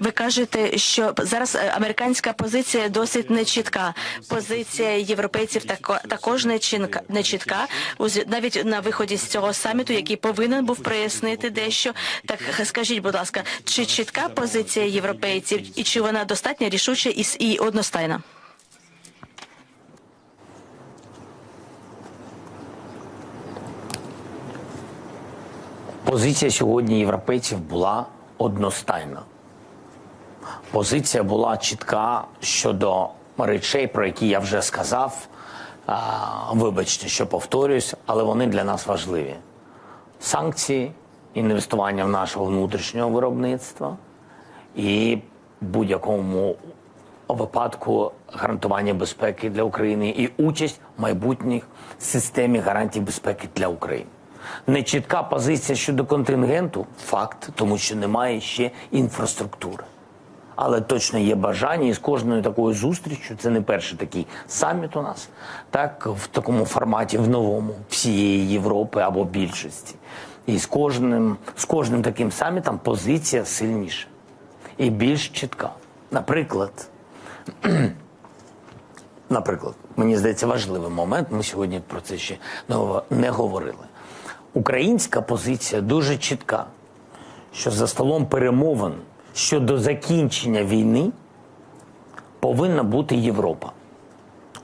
Ви кажете, що зараз е, американська позиція досить нечітка. Позиція європейців тако- також нечітка. Навіть на виході з цього саміту, який повинен був прояснити дещо. Так скажіть, будь ласка, чи чітка позиція європейців і чи вона достатньо рішуча і одностайна? Позиція сьогодні європейців була одностайна. Позиція була чітка щодо речей, про які я вже сказав. Вибачте, що повторююсь, але вони для нас важливі. Санкції, інвестування в нашого внутрішнього виробництва і будь-якому випадку гарантування безпеки для України і участь в майбутніх системі гарантій безпеки для України. Нечітка позиція щодо контингенту факт, тому що немає ще інфраструктури. Але точно є бажання, і з кожною такою зустрічю, це не перший такий саміт у нас, так в такому форматі, в новому всієї Європи або більшості. І з кожним, з кожним таким самітом позиція сильніша і більш чітка. Наприклад, наприклад, мені здається, важливий момент. Ми сьогодні про це ще не говорили. Українська позиція дуже чітка, що за столом перемовин щодо закінчення війни повинна бути Європа.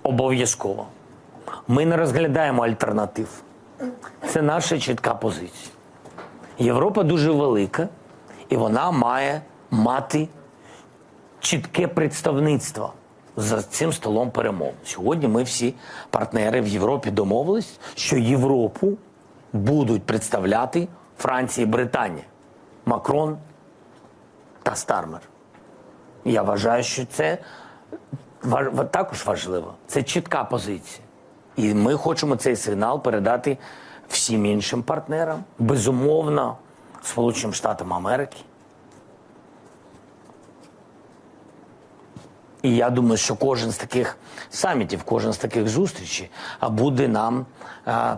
Обов'язково. Ми не розглядаємо альтернатив. Це наша чітка позиція. Європа дуже велика, і вона має мати чітке представництво за цим столом перемов. Сьогодні ми всі партнери в Європі домовились, що Європу будуть представляти Франція і Британія, Макрон та Стармер. Я вважаю, що це також важливо. Це чітка позиція. І ми хочемо цей сигнал передати всім іншим партнерам, безумовно, Сполученим Штатам Америки. І я думаю, що кожен з таких самітів, кожен з таких зустрічей буде нам а,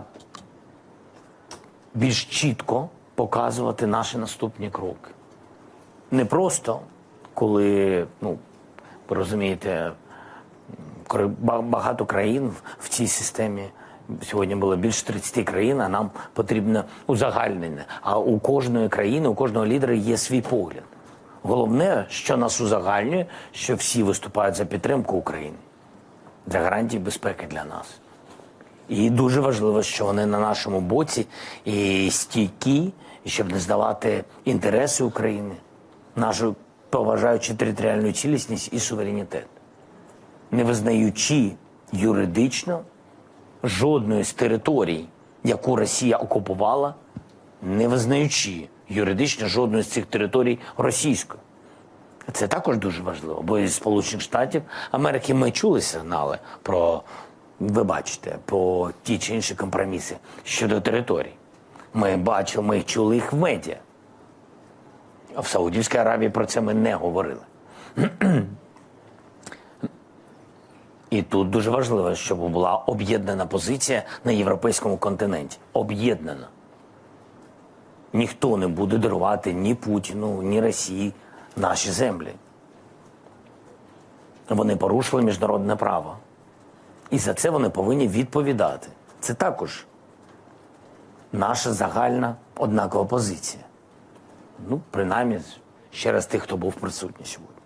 більш чітко показувати наші наступні кроки. Не просто коли, ну, ви розумієте, багато країн в- цій системі. Сьогодні було більше 30 країн, а нам потрібно узагальнення. А у кожної країни, у кожного лідера є свій погляд. Головне, що нас узагальнює, що всі виступають за підтримку України, за гарантії безпеки для нас. І дуже важливо, що вони на нашому боці і стійкі, і щоб не здавати інтереси України, нашу поважаючи територіальну цілісність і суверенітет, не визнаючи юридично жодної з територій, яку Росія окупувала, не визнаючи юридично жодної з цих територій російською. Це також дуже важливо, бо із Сполучених Штатів Америки ми чули сигнали про, ви бачите, по ті чи інші компроміси щодо територій. Ми бачили, ми чули їх в медіа. А в Саудівській Аравії про це ми не говорили. І тут дуже важливо, щоб була об'єднана позиція на європейському континенті. Об'єднана. Ніхто не буде дарувати ні Путіну, ні Росії наші землі. Вони порушили міжнародне право. І за це вони повинні відповідати. Це також наша загальна однакова позиція. Ну, принаймні, ще раз тих, хто був присутній сьогодні.